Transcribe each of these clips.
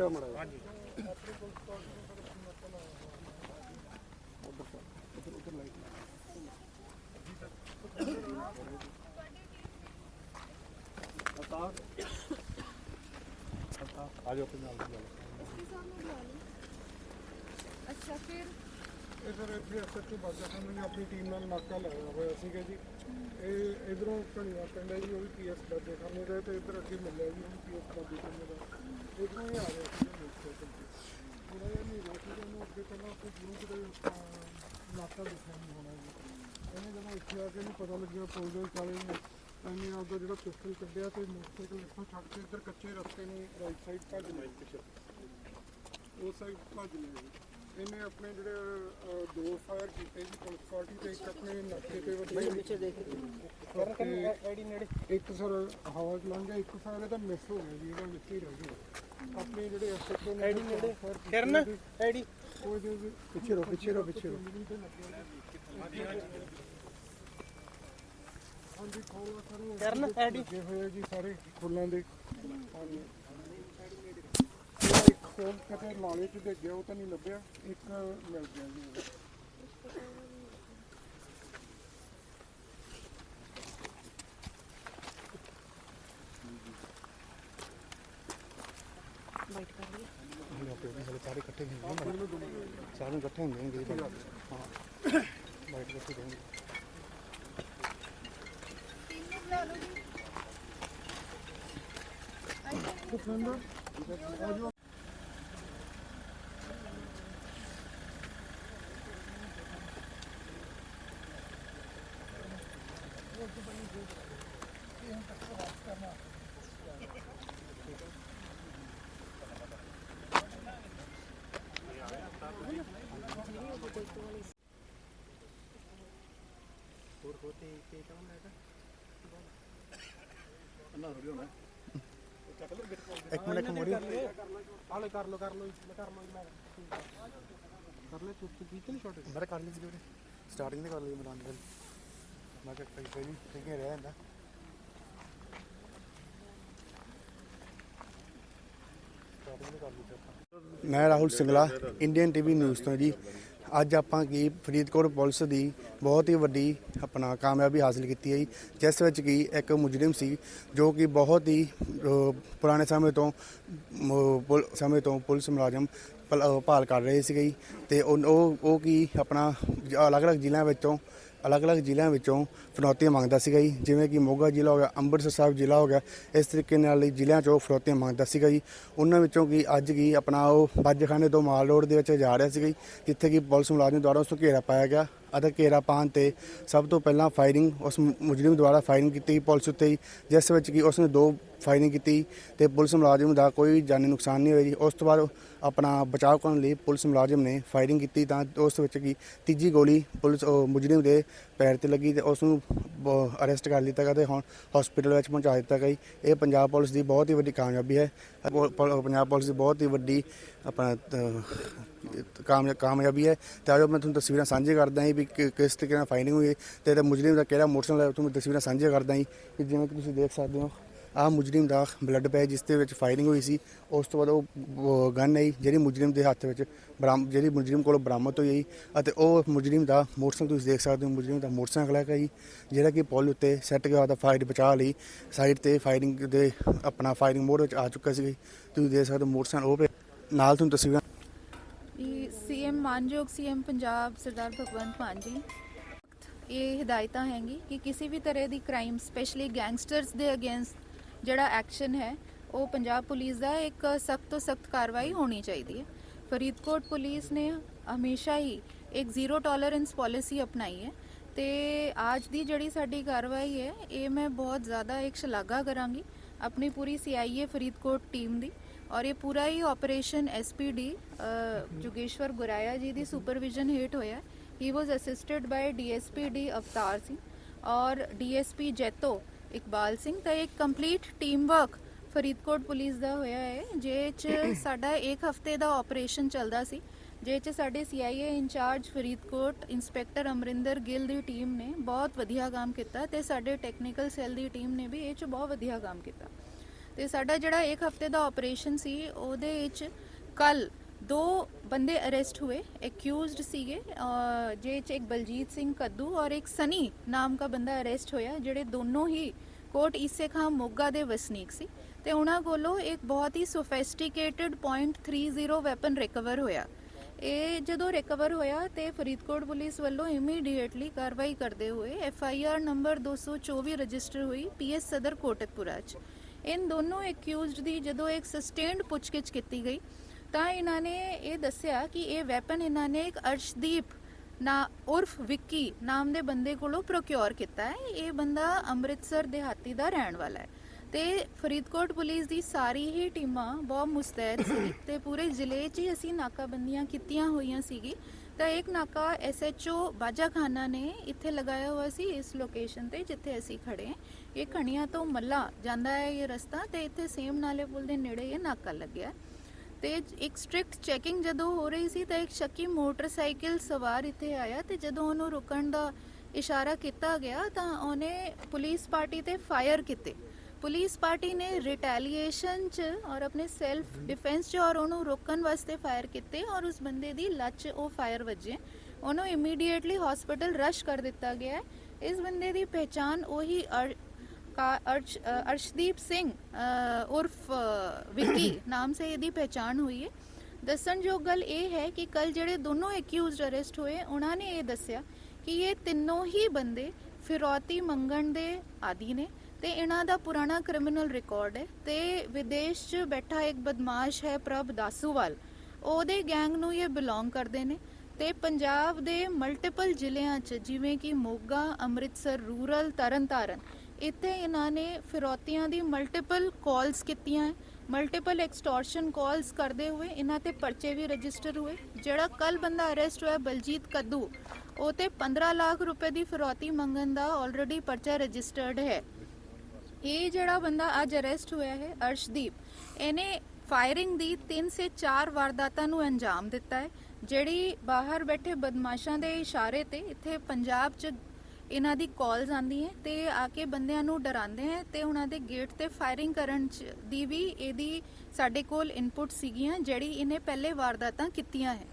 श्री राम आज अपने अच्छा फिर ਇਧਰ ਐਸਐਚਓ ਬਾਦਸ਼ਾਹ ਨੇ ਆਪਣੀ ਟੀਮ ਨਾਲ ਨਾਕਾ ਲਾਇਆ ਹੋਇਆ ਸੀਗਾ ਜੀ ਇਹ ਇਧਰੋਂ ਘਣੀਆਂ ਪਿੰਡ ਹੈ ਜੀ ਉਹ ਵੀ ਪੀਐਸ ਬਾਦਸ਼ਾਹ ਨੇ ਤੇ ਇਧਰ ਅੱਗੇ ਮਿਲਿਆ ਜੀ ਪੀਐਸ ਬਾਦਸ਼ਾਹ ਨੇ ਇਹਨੇ ਆਪਦਾ ਉਸ ਸਾਈਡ ਭੱਜ ਲਿਆ ਜੀ ਇਹਨੇ ਆਪਣੇ ਜਿਹੜੇ ਅਹ, ਦੋ ਫਾਇਰ ਕੀਤੇ ਜੀ ਪੁਲਿਸ ਪਾਰਟੀ ਤੇ ਇੱਕ ਆਪਣੇ ਨਾਕੇ ਤੇ ਵੱਡੇ ਪਿੱਛੇ ਦੇਖ ਇੱਕ ਸਰ ਹਵਾ ਚ ਲੰਘ ਗਿਆ ਇੱਕ ਫਾਇਰ ਇਹਦਾ ਮਿਸ ਹੋ ਗਿਆ ਜੀ ਇਹਦਾ ਵਿੱਚ ਹੀ ਰਹਿ ਗਿਆ। ਆਪਣੇ ਜਿਹੜੇ ਐਸਐਚਓ ਨੇ ਆਈਡੀ ਨੇੜੇ? ਕਰਨ? ਜੀ। ਪਿੱਛੇ ਰੋ ਪਿੱਛੇ ਰੋ ਪਿੱਛੇ ਰੋ ਹਾਂਜੀ ਖੋਲਾ ਸਰ। ਕਰਨ ਆਈਡੀ ਲੱਗੇ ਹੋਏ ਆ ਜੀ ਸਾਰੇ ਫੁੱਲਾਂ ਦੇ। ਹਾਂਜੀ ਇੱਕ ਫੋਨ ਕਿਤੇ ਨਾਲੇ ਚ ਭੇਜਿਆ ਉਹ ਤਾਂ ਨਹੀਂ ਲੱਭਿਆ ਇੱਕ ਮਿਲ ਗਿਆ ਜੀ। ਉਹ। ਸਾਰੇ ਇਕੱਠੇ ਹੁੰਦੇ ਨੇ ਸਾਰੇ ਇਕੱਠੇ ਹੁੰਦੇ ਨੇ ਜੀ ਹਾਂ ਬਾਈਟ ਕਰਕੇ ਦੇਣਗੇ ਇੱਕ ਮਿੰਟ ਇੱਕ ਮੋੜੀ। ਹਾਲੇ ਕਰ ਲੋ ਕਰ ਲੋ ਮੈਂ ਕਰ ਲੋ ਮੈਂ। ਕਰ ਲੈ ਚੁੱਪ ਚੁੱਪ ਕੀਤੀ ਨਹੀਂ ਛੋਟੇ ਮੈਂ ਕਰ ਲਈ ਸੀ ਵੀਰੇ। ਸਟਾਰਟਿੰਗ ਤੇ ਕਰ ਲਈ ਮੈਂ ਗੱਲ ਮੈਂ ਕਿਹਾ ਕੋਈ ਕੋਈ ਨਹੀਂ ਠੀਕ ਹੀ ਰਹਿ ਜਾਂਦਾ। ਮੈਂ Rahul Singla Indian TV news ਤੋਂ ਜੀ। ਅੱਜ ਆਪਾਂ ਕੀ ਫਰੀਦਕੋਟ ਪੁਲਿਸ ਦੀ ਬਹੁਤ ਹੀ ਵੱਡੀ ਆਪਣਾ ਕਾਮਯਾਬੀ ਹਾਸਲ ਕੀਤੀ ਹੈ ਜਿਸ ਵਿੱਚ ਕੀ ਇੱਕ ਮੁਜਰਮ ਸੀ ਜੋ ਕਿ ਬਹੁਤ ਹੀ ਪੁਰਾਣੇ ਸਮੇਂ ਤੋਂ ਪੁਲ- ਸਮੇਂ ਤੋਂ ਪੁਲਿਸ ਮੁਲਾਜ਼ਮ ਪਲ- ਭਾਲ ਕਰ ਰਹੇ ਸੀ ਜੀ, ਤੇ ਉਹ ਉਹ ਉਹ ਕੀ ਆਪਣਾ ਅਲੱਗ-ਅਲੱਗ ਜ਼ਿਲ੍ਹਿਆਂ ਵਿੱਚੋਂ ਅਲੱਗ-ਅਲੱਗ ਜ਼ਿਲ੍ਹਿਆਂ ਵਿੱਚੋਂ ਫਰੌਤੀਆਂ ਮੰਗਦਾ ਸੀਗਾ ਜੀ। ਜਿਵੇਂ ਕਿ ਮੋਗਾ ਜ਼ਿਲ੍ਹਾ ਹੋ ਗਿਆ, ਅੰਮ੍ਰਿਤਸਰ ਸਾਹਿਬ ਜ਼ਿਲ੍ਹਾ ਹੋ ਗਿਆ, ਇਸ ਤਰੀਕੇ ਨਾਲ ਹੀ ਜ਼ਿਲ੍ਹਿਆਂ 'ਚੋਂ ਫਰੌਤੀਆਂ ਮੰਗਦਾ ਸੀਗਾ ਜੀ। ਉਹਨਾਂ ਵਿੱਚੋਂ ਕੀ ਅੱਜ ਕੀ ਆਪਣਾ ਉਹ ਬੱਜਖਾਨੇ ਤੋਂ ਮਾਲ ਰੋਡ ਦੇ ਵਿੱਚ ਜਾ ਰਿਹਾ ਸੀਗਾ ਜੀ, ਜਿੱਥੇ ਕਿ ਪੁਲਿਸ ਮੁਲਾਜ਼ਮ ਦੁਆਰਾ ਉਸ ਨੂੰ ਘੇਰਾ ਪਾਇਆ ਗਿਆ। ਅਤੇ ਘੇਰਾ ਪਾਉਣ ਤੇ ਸਭ ਤੋਂ ਪਹਿਲਾਂ ਫਾਇਰਿੰਗ ਉਸ ਮੁ- ਮੁਜਰਮ ਦੁਆਰਾ ਫਾਇਰਿੰਗ ਕੀਤੀ ਪੁਲਿਸ ਉੱਤੇ ਹੀ, ਜਿਸ ਵਿੱਚ ਕਿ ਉਸ ਨੇ ਦੋ ਫਾਇਰਿੰਗ ਕੀਤੀ ਤੇ ਪੁਲਿਸ ਮੁਲਾਜ਼ਮ ਦਾ ਕੋਈ ਜਾਨੀ ਨੁਕਸਾਨ ਨਹੀਂ ਹੋਇਆ ਜੀ। ਉਸ ਤੋਂ ਬਾਅਦ ਆਪਣਾ ਬਚਾਅ ਕਰਨ ਲਈ ਪੁਲਿਸ ਮੁਲਾਜ਼ਮ ਨੇ ਫਾਇਰਿੰਗ ਕੀਤੀ ਤਾਂ ਉਸ ਵਿੱਚ ਕੀ ਤੀਜੀ ਗੋਲੀ ਪੁਲਿਸ, ਉਹ ਮੁਜਰਮ ਦੇ ਪੈਰ ਤੇ ਲੱਗੀ ਤੇ ਉਸ ਨੂੰ ਅਰੈਸਟ ਕਰ ਲਿੱਤਾ ਗਿਆ ਤੇ ਹੁਣ ਹਸਪੀਟਲ ਵਿੱਚ ਪਹੁੰਚਾ ਦਿੱਤਾ ਗਿਆ ਇਹ ਪੰਜਾਬ ਪੁਲਿਸ ਦੀ ਬਹੁਤ ਹੀ ਵੱਡੀ ਕਾਮਯਾਬੀ ਹੈ। ਪੰਜਾਬ ਪੁਲਿਸ ਦੀ ਬਹੁਤ ਹੀ ਵੱਡੀ ਆਪਣਾ ਅਹ, ਕਾਮਯਾਬੀ ਹੈ। ਤੇ ਆਜੋ ਮੈਂ ਤੁਹਾਨੂੰ ਤਸਵੀਰਾਂ ਸਾਂਝੇ ਕਰਦਾ ਹਾਂ ਵੀ ਕਿ- ਕਿਸ ਤਰੀਕੇ ਨਾਲ ਫਾਈਨਿੰਗ ਹੋਈ ਹੈ। ਤੇ ਇਹਦਾ ਮੁਜਰਮ ਦਾ ਕਿਹੜਾ ਮੋਟਰਸਾਈਕਲ ਹੈ ਤੁਹਾਨੂੰ ਤਸਵੀਰਾਂ ਸਾਂਝੇ ਕਰਦਾ ਹਾਂ ਕਿ ਜਿਵੇਂ ਕਿ ਤੁਸੀਂ ਦੇਖ ਸਕਦੇ ਹੋ ਆਹ ਮੁਜਰਮ ਦਾ ਬਲੱਡ ਪੈ ਜਿਸ ਦੇ ਵਿੱਚ ਫਾਇਰਿੰਗ ਹੋਈ ਸੀ। ਉਸ ਤੋਂ ਬਾਅਦ ਉਹ ਗਨ ਆਈ ਜਿਹੜੀ ਮੁਜਰਮ ਦੇ ਹੱਥ ਵਿੱਚ ਬਰਾਮ ਜਿਹੜੀ ਮੁਜਰਮ ਕੋਲੋਂ ਬਰਾਮਦ ਹੋਈ ਆਈ ਅਤੇ ਉਹ ਮੁਜਰਮ ਦਾ ਮੋਟਰਸਾਈਕਲ ਤੁਸੀਂ ਦੇਖ ਸਕਦੇ ਹੋ ਮੁਜਰਮ ਦਾ ਮੋਟਰਸਾਈਕਲ ਹੈਗਾ ਜੀ। ਜਿਹੜਾ ਕਿ ਪੁਲ ਉੱਤੇ ਸੈੱਟ ਗਿਆ ਉਹਦਾ ਫਾਇਰ ਬਚਾ ਲਈ। ਸਾਈਡ ਤੇ ਫਾਇਰਿੰਗ ਦੇ ਆਪਣਾ ਫਾਇਰਿੰਗ ਮੋਡ ਵਿੱਚ ਆ ਚੁੱਕਾ ਸੀ। ਤੁਸੀਂ ਦੇਖ ਸਕਦੇ ਹੋ ਮੋਟਰਸਾਈਕਲ ਉਹ ਪਿਆ। ਨਾਲ ਤੁਹਾਨੂੰ ਤਸਵੀਰਾਂ ਮਾਨਯੋਗ ਸੀਐਮ ਪੰਜਾਬ ਸਰਦਾਰ ਭਗਵੰਤ ਮਾਨ ਜੀ, ਇਹ ਹਦਾਇਤਾਂ ਹੈਗੀ ਕਿ ਕਿਸੇ ਵੀ ਤਰ੍ਹਾਂ ਦੀ ਕ੍ਰਾਈਮ ਸਪੈਸ਼ਲੀ ਗੈਂਗਸਟਰਸ ਦੇ ਅਗੇਂਸਟ ਜਿਹੜਾ ਐਕਸ਼ਨ ਹੈ, ਉਹ ਪੰਜਾਬ ਪੁਲਿਸ ਦਾ ਇੱਕ ਸਖਤ ਤੋਂ ਸਖਤ ਕਾਰਵਾਈ ਹੋਣੀ ਚਾਹੀਦੀ ਹੈ। ਫਰੀਦਕੋਟ ਪੁਲਿਸ ਨੇ ਹਮੇਸ਼ਾ ਹੀ ਇੱਕ ਜ਼ੀਰੋ ਟੋਲਰੈਂਸ ਪਾਲਿਸੀ ਅਪਣਾਈ ਹੈ ਤੇ ਅੱਜ ਦੀ ਜਿਹੜੀ ਸਾਡੀ ਕਾਰਵਾਈ ਹੈ, ਇਹ ਮੈਂ ਬਹੁਤ ਜ਼ਿਆਦਾ ਇੱਕ ਸ਼ਲਾਘਾ ਕਰਾਂਗੀ ਆਪਣੀ ਪੂਰੀ ਸੀਆਈਏ ਫਰੀਦਕੋਟ ਟੀਮ ਦੀ। ਔਰ ਇਹ ਪੂਰਾ ਹੀ ਆਪਰੇਸ਼ਨ ਐਸਪੀਡੀ ਜੁਗੇਸ਼ਵਰ ਗੁਰਾਇਆ ਜੀ ਦੀ ਸੁਪਰਵਿਜ਼ਨ ਹੇਠ ਹੋਇਆ ਹੀ। ਵਾਸ ਅਸਿਸਟਡ ਬਾਈ ਡੀਐਸਪੀਡੀ ਅਵਤਾਰ ਸਿੰਘ ਔਰ ਡੀਐਸਪੀ ਜੈਤੋ ਇਕਬਾਲ ਸਿੰਘ ਤਾਂ ਇੱਕ complete team work Faridkot police ਦਾ ਹੋਇਆ ਹੈ। ਜੇ ਚ ਸਾਡਾ ਇੱਕ ਹਫ਼ਤੇ ਦਾ ਆਪਰੇਸ਼ਨ ਚੱਲਦਾ ਸੀ, ਜੇ ਚ ਸਾਡੇ CIA in-charge Faridkot inspector Amarinder Gill ਦੀ ਟੀਮ ਨੇ ਬਹੁਤ ਵਧੀਆ ਕੰਮ ਕੀਤਾ ਤੇ ਸਾਡੇ ਟੈਕਨੀਕਲ ਸੈੱਲ ਦੀ ਟੀਮ ਨੇ ਵੀ ਇਹ ਚ ਬਹੁਤ ਵਧੀਆ ਕੰਮ ਕੀਤਾ। ਤੇ ਸਾਡਾ ਜਿਹੜਾ ਇੱਕ ਹਫ਼ਤੇ ਦਾ ਆਪਰੇਸ਼ਨ ਸੀ ਉਹਦੇ ਵਿੱਚ ਕੱਲ ਦੋ ਬੰਦੇ ਅਰੈਸਟ ਹੋਏ ਐਕਿਊਜ਼ਡ ਸੀਗੇ ਅਹ, ਚ ਇੱਕ ਬਲਜੀਤ ਸਿੰਘ ਕੱਦੂ ਔਰ ਇੱਕ ਸਨੀ ਨਾਮ ਦਾ ਬੰਦਾ ਅਰੈਸਟ ਹੋਇਆ ਜਿਹੜੇ ਦੋਨੋਂ ਹੀ ਕੋਟ ਈਸੇ ਖਾਂ ਮੋਗਾ ਦੇ ਵਸਨੀਕ ਸੀ ਤੇ ਉਹਨਾਂ ਕੋਲੋਂ ਇੱਕ ਬਹੁਤ ਹੀ ਸੋਫਿਸਟੀਕੇਟਿਡ .30 ਵੈਪਨ ਰਿਕਵਰ ਹੋਇਆ। ਇਹ ਜਦੋਂ ਰਿਕਵਰ ਹੋਇਆ ਤੇ ਫਰੀਦਕੋਟ ਪੁਲਿਸ ਵੱਲੋਂ ਇਮੀਡੀਏਟਲੀ ਕਾਰਵਾਈ ਕਰਦੇ ਹੋਏ F I R number 224 register ਹੋਈ ਪੀ ਐਸ ਸਦਰ ਕੋਟਕਪੁਰਾ ਚ। ਇਨ ਦੋਨੋਂ ਐਕਿਊਜ਼ਡ ਦੀ ਜਦੋਂ ਇੱਕ ਸਸਟੇਨਡ ਪੁੱਛਗਿੱਛ ਕੀਤੀ ਗਈ, ਤਾਂ ਇਹਨਾਂ ਨੇ ਇਹ ਦੱਸਿਆ ਕਿ ਇਹ ਵੈਪਨ ਇਹਨਾਂ ਨੇ ਇੱਕ ਅਰਸ਼ਦੀਪ ਨਾ ਉਰਫ ਵਿੱਕੀ ਨਾਮ ਦੇ ਬੰਦੇ ਕੋਲੋਂ ਪ੍ਰੋਕਿਉਰ ਕੀਤਾ ਹੈ। ਇਹ ਬੰਦਾ ਅੰਮ੍ਰਿਤਸਰ ਦਿਹਾਤੀ ਦਾ ਰਹਿਣ ਵਾਲਾ ਹੈ। ਤੇ ਫਰੀਦਕੋਟ ਪੁਲਿਸ ਦੀ ਸਾਰੀ ਹੀ ਟੀਮਾਂ ਬਹੁਤ ਮੁਸਤੈਦ ਸੀ ਤੇ ਪੂਰੇ ਜ਼ਿਲ੍ਹੇ 'ਚ ਹੀ ਅਸੀਂ ਨਾਕਾਬੰਦੀਆਂ ਕੀਤੀਆਂ ਹੋਈਆਂ ਸੀਗੀ। ਤਾਂ ਇੱਕ ਨਾਕਾ ਐਸਐਚਓ ਬਾਜਾਖਾਨਾ ਨੇ ਇੱਥੇ ਲਗਾਇਆ ਹੋਇਆ ਸੀ ਇਸ ਲੋਕੇਸ਼ਨ ਤੇ, ਜਿੱਥੇ ਅਸੀਂ ਖੜੇ ਹਾਂ ਇਹ ਖਣੀਆਂ ਤੋਂ ਮੱਲਾ ਜਾਂਦਾ ਹੈ ਇਹ ਰਸਤਾ ਤੇ ਇੱਥੇ ਸੇਮ ਨਾਲੇ ਪੁਲ ਦੇ ਨੇੜੇ ਇਹ ਨਾਕਾ ਲੱਗਿਆ ਹੈ। ਤੇ ਇੱਕ ਸਟ੍ਰਿਕਟ ਚੈਕਿੰਗ ਜਦੋਂ ਹੋ ਰਹੀ ਸੀ ਤਾਂ ਇੱਕ ਸ਼ੱਕੀ ਮੋਟਰਸਾਈਕਲ ਸਵਾਰ ਇੱਥੇ ਆਇਆ ਤੇ ਜਦੋਂ ਉਹਨੂੰ ਰੁਕਣ ਦਾ ਇਸ਼ਾਰਾ ਕੀਤਾ ਗਿਆ ਤਾਂ ਉਹਨੇ ਪੁਲਿਸ ਪਾਰਟੀ ਤੇ ਫਾਇਰ ਕੀਤੇ ਪੁਲਿਸ ਪਾਰਟੀ ਨੇ ਰਿਟੈਲੀਏਸ਼ਨ 'ਚ ਔਰ ਆਪਣੇ ਸੈਲਫ ਡਿਫੈਂਸ 'ਚ ਔਰ ਉਹਨੂੰ ਰੋਕਣ ਵਾਸਤੇ ਫਾਇਰ ਕੀਤੇ ਔਰ ਉਸ ਬੰਦੇ ਦੀ ਲੱਤ ਉਹ ਫਾਇਰ ਵੱਜੇ। ਉਹਨੂੰ ਇਮੀਡੀਏਟਲੀ ਹਸਪੀਟਲ ਰਸ਼ ਕਰ ਦਿੱਤਾ ਗਿਆ ਹੈ। ਇਸ ਬੰਦੇ ਦੀ ਪਹਿਚਾਨ ਉਹੀ ਅਰਸ਼ਦੀਪ ਸਿੰਘ ਉਰਫ ਵਿੱਕੀ ਨਾਮ ਸੇ ਇਹਦੀ ਪਹਿਚਾਨ ਹੋਈ ਹੈ। ਦੱਸਣ ਜੋ ਗੱਲ ਇਹ ਹੈ ਕਿ ਕੱਲ ਜਿਹੜੇ ਦੋਨੋਂ ਐਕਿਊਜ਼ਡ ਅਰੈਸਟ ਹੋਏ ਉਹਨਾਂ ਨੇ ਇਹ ਦੱਸਿਆ ਕਿ ਇਹ ਤਿੰਨੋਂ ਹੀ ਬੰਦੇ ਫਿਰੌਤੀ ਮੰਗਣ ਦੇ ਆਦੀ ਨੇ। ਤੇ ਇਹਨਾਂ ਦਾ ਪੁਰਾਣਾ ਕ੍ਰਿਮੀਨਲ ਰਿਕਾਰਡ ਹੈ ਤੇ ਵਿਦੇਸ਼ 'ਚ ਬੈਠਾ ਇੱਕ ਬਦਮਾਸ਼ ਹੈ ਪ੍ਰਭ ਦਾਸੂਵਾਲ। ਉਹਦੇ ਗੈਂਗ ਨੂੰ ਇਹ ਬਿਲੋਂਗ ਕਰਦੇ ਨੇ ਤੇ ਪੰਜਾਬ ਦੇ ਮਲਟੀਪਲ ਜ਼ਿਲ੍ਹਿਆਂ 'ਚ ਜਿਵੇਂ ਕਿ ਮੋਗਾ, ਅੰਮ੍ਰਿਤਸਰ, ਰੂਰਲ, ਤਰਨਤਾਰਨ, ਇੱਥੇ ਇਹਨਾਂ ਨੇ ਫਿਰੌਤੀਆਂ ਦੀ ਮਲਟੀਪਲ ਕਾਲਸ ਕੀਤੀਆਂ ਮਲਟੀਪਲ ਐਕਸਟੋਰਸ਼ਨ ਕਾਲਸ ਕਰਦੇ ਹੋਏ ਇਹਨਾਂ ਤੇ ਪਰਚੇ ਵੀ ਰਜਿਸਟਰ ਹੋਏ। ਜਿਹੜਾ ਕੱਲ ਬੰਦਾ ਅਰੈਸਟ ਹੋਇਆ ਬਲਜੀਤ ਕੱਦੂ, ਉਹ ਤੇ 15 ਲੱਖ ਰੁਪਏ ਦੀ ਫਿਰੌਤੀ ਮੰਗਣ ਦਾ ਆਲਰੇਡੀ ਪਰਚਾ ਰਜਿਸਟਰਡ ਹੈ। ਇਹ ਜਿਹੜਾ ਬੰਦਾ ਅੱਜ ਅਰੈਸਟ ਹੋਇਆ ਹੈ, ਅਰਸ਼ਦੀਪ, ਇਹਨੇ ਫਾਇਰਿੰਗ ਦੀ 3 ਸੇ 4 ਵਾਰਦਾਤਾਂ ਨੂੰ ਅੰਜਾਮ ਦਿੱਤਾ ਹੈ, ਜਿਹੜੀ ਬਾਹਰ ਬੈਠੇ ਬਦਮਾਸ਼ਾਂ ਦੇ ਇਸ਼ਾਰੇ ਤੇ ਇੱਥੇ ਪੰਜਾਬ 'ਚ ਇਹਨਾਂ ਦੀ ਕਾਲਸ ਆਂਦੀ ਹੈ ਤੇ ਆ ਕੇ ਬੰਦਿਆਂ ਨੂੰ ਡਰਾਉਂਦੇ ਹੈ ਤੇ ਉਹਨਾਂ ਦੇ ਗੇਟ ਤੇ ਫਾਇਰਿੰਗ ਕਰਨ 'ਚ ਦੀ ਵੀ ਇਹਦੀ ਸਾਡੇ ਕੋਲ ਇਨਪੁਟ ਸੀਗੀਆਂ, ਜਿਹੜੀ ਇਹਨੇ ਪਹਿਲੇ ਵਾਰਦਾਤਾਂ ਕੀਤੀਆਂ ਹੈ।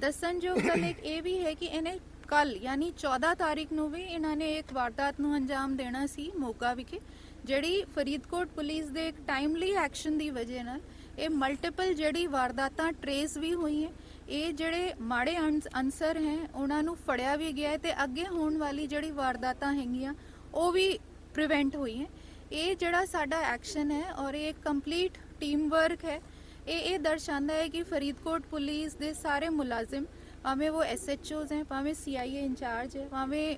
ਦੱਸਣਯੋਗ ਗੱਲ ਇੱਕ ਇਹ ਵੀ ਹੈ ਕਿ ਇਹਨੇ ਕੱਲ, ਯਾਨੀ 14 ਤਾਰੀਖ ਨੂੰ ਵੀ ਇਹਨਾਂ ਨੇ ਇੱਕ ਵਾਰਦਾਤ ਨੂੰ ਅੰਜਾਮ ਦੇਣਾ ਸੀ ਮੋਗਾ ਵਿਖੇ, ਜਿਹੜੀ ਫਰੀਦਕੋਟ ਪੁਲਿਸ ਦੇ ਇੱਕ ਟਾਈਮਲੀ ਐਕਸ਼ਨ ਦੀ ਵਜ੍ਹਾ ਨਾਲ ਇਹ ਮਲਟੀਪਲ ਜਿਹੜੀ ਵਾਰਦਾਤਾਂ ਟਰੇਸ ਵੀ ਹੋਈਆਂ, ਇਹ ਜਿਹੜੇ ਮਾੜੇ ਅਨਸ- ਅਨਸਰ ਹੈ, ਉਹਨਾਂ ਨੂੰ ਫੜਿਆ ਵੀ ਗਿਆ ਹੈ ਤੇ ਅੱਗੇ ਹੋਣ ਵਾਲੀ ਜਿਹੜੀ ਵਾਰਦਾਤਾਂ ਹੈਗੀਆਂ, ਉਹ ਵੀ ਪ੍ਰੀਵੈਂਟ ਹੋਈ ਹੈ ਇਹ ਜਿਹੜਾ ਸਾਡਾ ਐਕਸ਼ਨ ਹੈ ਔਰ ਇਹ ਕੰਪਲੀਟ ਟੀਮ ਵਰਕ ਹੈ, ਇਹ ਇਹ ਦਰਸਾਉਂਦਾ ਹੈ ਕਿ ਫਰੀਦਕੋਟ ਪੁਲਿਸ ਦੇ ਸਾਰੇ ਮੁਲਾਜ਼ਮ ਭਾਵੇਂ ਉਹ ਐਸਐਚਓਜ਼ ਹੈ ਭਾਵੇਂ ਸੀਆਈਏ ਇੰਚਾਰਜ ਹੈ ਭਾਵੇਂ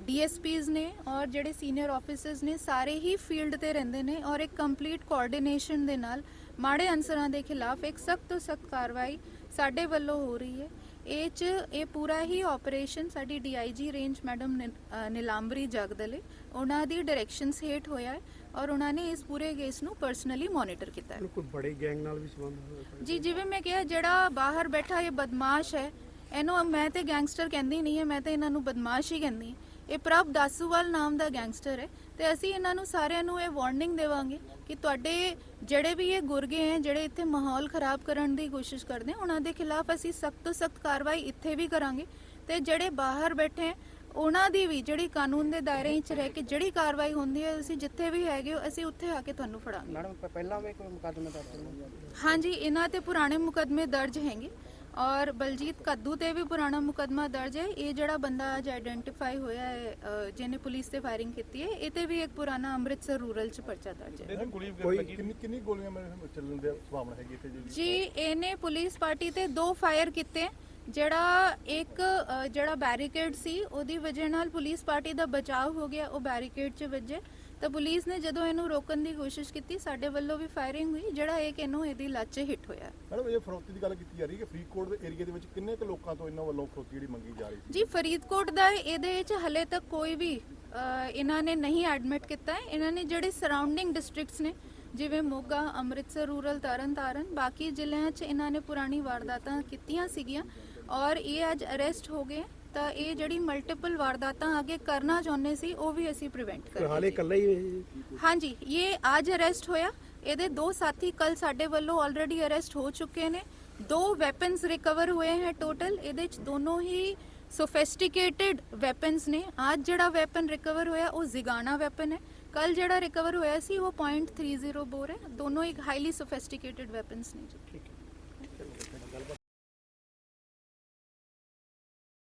ਡੀਐਸਪੀਜ਼ ਨੇ ਔਰ ਜਿਹੜੇ ਸੀਨੀਅਰ ਆਫੀਸਰਸ ਨੇ ਸਾਰੇ ਹੀ ਫੀਲਡ ਤੇ ਰਹਿੰਦੇ ਨੇ ਔਰ ਇੱਕ ਕੰਪਲੀਟ ਕੋਆਰਡੀਨੇਸ਼ਨ ਦੇ ਨਾਲ ਮਾੜੇ ਅਨਸਰਾਂ ਦੇ ਖਿਲਾਫ ਇੱਕ ਸਖਤ ਤੋਂ ਸਖਤ ਕਾਰਵਾਈ ਸਾਡੇ ਵੱਲੋਂ ਹੋ ਰਹੀ ਹੈ। ਇਹ ਚ ਇਹ ਪੂਰਾ ਹੀ ਆਪਰੇਸ਼ਨ ਸਾਡੀ ਡੀਆਈਜੀ ਰੇਂਜ ਮੈਡਮ ਨਿ- ਅ, ਨਿਲਾਂਬਰੀ ਜਗਦਲੇ ਉਹਨਾਂ ਦੀ ਡਾਇਰੈਕਸ਼ਨਸ ਹੇਠ ਹੋਇਆ ਹੈ। ਔਰ ਉਹਨਾਂ ਨੇ ਇਸ ਪੂਰੇ ਕੇਸ ਨੂੰ ਪਰਸਨਲੀ ਮੋਨੀਟਰ ਕੀਤਾ ਹੈ ਕੋਈ ਬੜੇ ਗੈਂਗ ਨਾਲ ਵੀ ਸੰਬੰਧ ਹੋਇਆ ਜੀ ਜਿਵੇਂ ਮੈਂ ਕਿਹਾ ਜਿਹੜਾ ਬਾਹਰ ਬੈਠਾ ਇਹ ਬਦਮਾਸ਼ ਹੈ ਇਹਨੂੰ ਮੈਂ ਤੇ ਗੈਂਗਸਟਰ ਕਹਿੰਦੀ ਨਹੀਂ ਹੈ ਮੈਂ ਤੇ ਇਹਨਾਂ ਨੂੰ ਬਦਮਾਸ਼ ਹੀ ਕਹਿੰਦੀ। ਇਹ ਪ੍ਰਭ ਦਾਸੂਵਾਲ ਨਾਮ ਦਾ ਗੈਂਗਸਟਰ ਹੈ ਤੇ ਅਸੀਂ ਇਹਨਾਂ ਨੂੰ ਸਾਰਿਆਂ ਨੂੰ ਇਹ ਵਾਰਨਿੰਗ ਦੇਵਾਂਗੇ ਕਿ ਤੁਹਾਡੇ ਜਿਹੜੇ ਵੀ ਇਹ ਗੁਰਗੇ ਹੈ ਜਿਹੜੇ ਇੱਥੇ ਮਾਹੌਲ ਖਰਾਬ ਕਰਨ ਦੀ ਕੋਸ਼ਿਸ਼ ਕਰਦੇ ਉਹਨਾਂ ਦੇ ਖਿਲਾਫ ਅਸੀਂ ਸਖਤ ਤੋਂ ਸਖਤ ਕਾਰਵਾਈ ਇੱਥੇ ਵੀ ਕਰਾਂਗੇ ਤੇ ਜਿਹੜੇ ਬਾਹਰ ਬੈਠੇ ਹੈ, ਉਹਨਾਂ ਦੀ ਵੀ ਜਿਹੜੀ ਕਾਨੂੰਨ ਦੇ ਦਾਇਰੇ ਵਿੱਚ ਰਹਿ ਕੇ ਜਿਹੜੀ ਕਾਰਵਾਈ ਹੁੰਦੀ ਹੈ ਅਸੀਂ ਜਿੱਥੇ ਵੀ ਹੈਗੇ ਹੋ, ਅਸੀਂ ਉੱਥੇ ਆ ਕੇ ਤੁਹਾਨੂੰ ਫੜਾਂਗੇ। ਮੈਡਮ ਪਹਿਲਾਂ ਵੀ ਕੋਈ ਮੁਕੱਦਮੇ ਦਰਜ ਹੋਏ? ਹਾਂਜੀ ਇਹਨਾਂ ਤੇ ਪੁਰਾਣੇ ਮੁਕਦਮੇ ਦਰਜ ਹੈਗੇ। ਔਰ ਬਲਜੀਤ ਕੱਦੂ ਤੇ ਵੀ ਪੁਰਾਣਾ ਮੁਕਦਮਾ ਦਰਜ ਹੈ। ਇਹ ਜਿਹੜਾ ਬੰਦਾ ਅੱਜ ਆਇਡੈਂਟੀਫਾਈ ਹੋਇਆ ਹੈ ਅ, ਜਿਹਨੇ ਪੁਲਿਸ ਤੇ ਫਾਇਰਿੰਗ ਕੀਤੀ ਹੈ ਇਹ ਤੇ ਵੀ ਇੱਕ ਪੁਰਾਣਾ ਅੰਮ੍ਰਿਤਸਰ ਰੂਰਲ ਚ ਪਰਚਾ ਦਰਜ ਹੈ। ਕੋਈ ਕਿੰਨੀ ਕਿੰਨੀ ਗੋਲੀਆਂ ਮੇਰੇ ਚੱਲਣ ਦੇ ਸੰਭਾਵਨਾ ਹੈਗੀ ਇੱਥੇ ਜੀ ਜੀ ਇਹਨੇ ਪੁਲਿਸ ਪਾਰਟੀ ਤੇ ਦੋ ਫਾਇਰ ਕੀਤੇ। ਜਿਹੜਾ ਇੱਕ ਅ, ਜਿਹੜਾ ਬੈਰੀਕੇਡ ਸੀ ਉਹਦੀ ਵਜ੍ਹਾ ਨਾਲ ਪੁਲਿਸ ਪਾਰਟੀ ਦਾ ਬਚਾਅ ਹੋ ਗਿਆ ਉਹ ਬੈਰੀਕੇਡ 'ਚ ਵੱਜੇ। ਤਾਂ ਪੁਲਿਸ ਨੇ ਜਦੋਂ ਇਹਨੂੰ ਰੋਕਣ ਦੀ ਕੋਸ਼ਿਸ਼ ਕੀਤੀ ਸਾਡੇ ਵੱਲੋਂ ਵੀ ਫਾਇਰਿੰਗ ਹੋਈ ਜਿਹੜਾ ਇੱਕ ਇਹਨੂੰ ਇਹਦੀ ਲੱਤ 'ਚ ਹਿੱਟ ਹੋਇਆ। ਮੈਡਮ ਇਹ ਫਰੋਤੀ ਦੀ ਗੱਲ ਕੀਤੀ ਜਾ ਰਹੀ ਹੈ ਕਿ ਫਰੀਦਕੋਟ ਦੇ ਏਰੀਆ ਦੇ ਵਿੱਚ ਕਿੰਨੇ ਕੁ ਲੋਕਾਂ ਤੋਂ ਇਹਨਾਂ ਵੱਲੋਂ ਫਰੋਤੀ ਜਿਹੜੀ ਮੰਗੀ ਜਾ ਰਹੀ ਸੀ? ਜੀ ਫਰੀਦਕੋਟ ਦਾ ਇਹਦੇ ਵਿੱਚ ਹਲੇ ਤੱਕ ਕੋਈ ਵੀ ਅ, ਇਹਨਾਂ ਨੇ ਨਹੀਂ ਐਡਮਿਟ ਕੀਤਾ ਹੈ। ਇਹਨਾਂ ਨੇ ਜਿਹੜੇ ਸਰਾਊਂਡਿੰਗ ਡਿਸਟ੍ਰਿਕਟਸ ਨੇ ਜਿਵੇਂ ਮੋਗਾ ਅੰਮ੍ਰਿਤਸਰ ਰੂਰਲ ਤਰਨਤਾਰਨ ਬਾਕੀ ਜ਼ਿਲ੍ਹਿਆਂ 'ਚ ਇਹਨਾਂ ਨੇ ਪੁਰਾਣੀ ਵਾਰਦਾਤਾਂ ਕੀਤੀਆਂ ਸੀਗੀਆਂ। ਔਰ ਇਹ ਅੱਜ ਅਰੈਸਟ ਹੋ ਗਏ ਤਾਂ ਇਹ ਜਿਹੜੀ ਮਲਟੀਪਲ ਵਾਰਦਾਤਾਂ ਅੱਗੇ ਕਰਨਾ ਚਾਹੁੰਦੇ ਸੀ ਉਹ ਵੀ ਅਸੀਂ ਪ੍ਰੀਵੈਂਟ ਕਰ ਹਾਲੇ ਇਕੱਲਾ ਹੀ ਹਾਂਜੀ ਇਹ ਅੱਜ ਅਰੈਸਟ ਹੋਇਆ। ਇਹਦੇ ਦੋ ਸਾਥੀ ਕੱਲ ਸਾਡੇ ਵੱਲੋਂ ਆਲਰੇਡੀ ਅਰੈਸਟ ਹੋ ਚੁੱਕੇ ਨੇ। ਦੋ ਵੈਪਨਸ ਰਿਕਵਰ ਹੋਏ ਹੈ ਟੋਟਲ ਇਹਦੇ ਚ ਦੋਨੋਂ ਹੀ ਸੋਫਿਸਟੀਕੇਟਿਡ ਵੈਪਨਸ ਨੇ। ਅੱਜ ਜਿਹੜਾ ਵੈਪਨ ਰਿਕਵਰ ਹੋਇਆ ਉਹ ਜ਼ਿਗਾਨਾ ਵੈਪਨ ਹੈ। ਕੱਲ ਜਿਹੜਾ ਰਿਕਵਰ ਹੋਇਆ ਸੀ ਉਹ .30 ਬੋਰ ਹੈ। ਦੋਨੋਂ ਇੱਕ ਹਾਈਲੀ ਸੋਫਿਸਟੀਕੇਟਿਡ ਵੈਪਨਸ ਨੇ ਜੀ। ਠੀਕ ਹੈ।